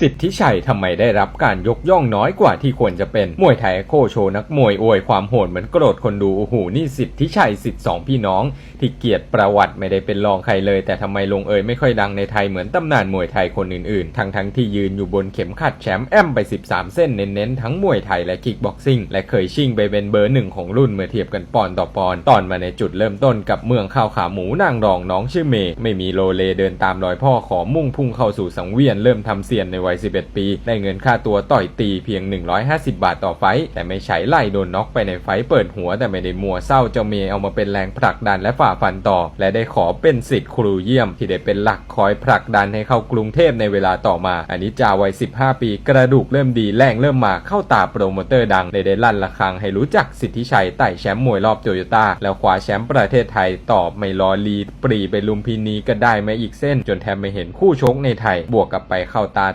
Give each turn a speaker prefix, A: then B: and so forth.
A: สิทธิชัยทำไมได้รับการยกย่องน้อยกว่าที่ควรจะเป็น มวยไทยโคโชนักมวยอวยความโหดเหมือนโกรธคนดูโอ้โหนี่สิทธิชัยสิทธิสองพี่น้อง ที่เกียรติประวัติไม่ได้เป็นรองใครเลย แต่ทำไมลงเอยไม่ค่อยดังในไทยเหมือนตำนานมวยไทยคนอื่นๆ ทั้งทั้งๆที่ยืนอยู่บนเข็มขัดแชมป์แอมไป 13 เส้นเน้นๆทั้งมวยไทยและคิกบ็อกซิ่งและเคยชิงไปเป็นเบอร์หนึ่งของรุ่นเมื่อเทียบกันปอนด์ต่อปอนด์ตอนมาในจุดเริ่มต้นกับเมืองข้าวขาหมูนางรองน้องชื่อเมย์ไม่มีโลเลเดินตามรอยพ่อขอมุ่งพุ่งเข้าสู่สังเวียนเริ่มทำเซียนในวัย 11 ปี ได้เงินค่าตัวต่อยตีเพียง 150 บาทต่อไฟ แต่ไม่ใช้ไล่โดนน็อกไปในไฟเปิดหัวแต่ไม่ได้มัวเศร้าเจ้าเมย์เอามาเป็นแรงผลักดันและฝ่าฟันต่อ และได้ขอเป็นสิทธิ์ครูเยี่ยม ที่ได้เป็นหลักคอยผลักดันให้เข้ากรุงเทพในเวลาต่อมาอันนี้จาวัย 15 ปี กระดูกเริ่มดีแรงเริ่มมาเข้าตาโปรโมเตอร์ดังได้ได้ลั่นระฆังให้รู้จักสิทธิชัยไต่แชมป์มวยรอบโตโยต้าแล้วคว้าแชมป์ประเทศไทยตอบไม่รอลีปรีไปลุมพินีก็ได้มาอีกเส้น จนแทบไม่เห็นคู่ชกในไทย บวกกับไปเข้าตา